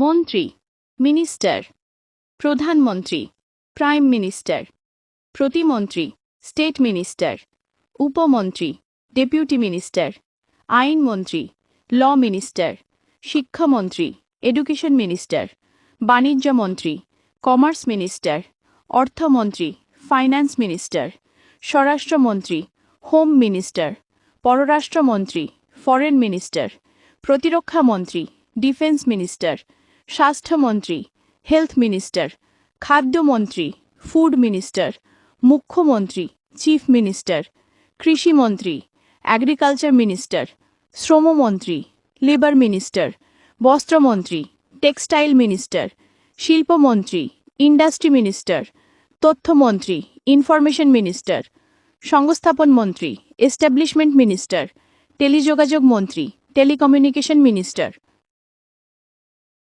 মন্ত্রী, মিনিস্টার, প্রধানমন্ত্রী, prime minister, প্রতিমন্ত্রী, স্টেট মিনিস্টার, উপমন্ত্রী, ডেপুটি মিনিস্টার, আইনমন্ত্রী, ল মিনিস্টার, শিক্ষামন্ত্রী, এডুকেশন মিনিস্টার বাণিজ্য মন্ত্রী কমার্স মিনিস্টার, অর্থমন্ত্রী, ফাইন্যান্স মিনিস্টার, স্বরাষ্ট্রমন্ত্রী, হোম মিনিস্টার, পররাষ্ট্রমন্ত্রী, ফরেন মিনিস্টার প্রতিরক্ষা মন্ত্রী ডিফেন্স মিনিস্টার স্বাস্থ্যমন্ত্রী, হেলথ মিনিস্টার, খাদ্যমন্ত্রী, ফুড মিনিস্টার, মুখ্যমন্ত্রী, চিফ মিনিস্টার, কৃষিমন্ত্রী, অ্যাগ্রিকালচার মিনিস্টার, শ্রমমন্ত্রী, লেবার মিনিস্টার, বস্ত্রমন্ত্রী, টেক্সটাইল মিনিস্টার, শিল্পমন্ত্রী, ইন্ডাস্ট্রি মিনিস্টার, তথ্যমন্ত্রী, ইনফরমেশন মিনিস্টার, সংস্থাপন মন্ত্রী, এস্টাবলিশমেন্ট মিনিস্টার, টেলিযোগাযোগ মন্ত্রী, টেলিকমিউনিকেশন মিনিস্টার।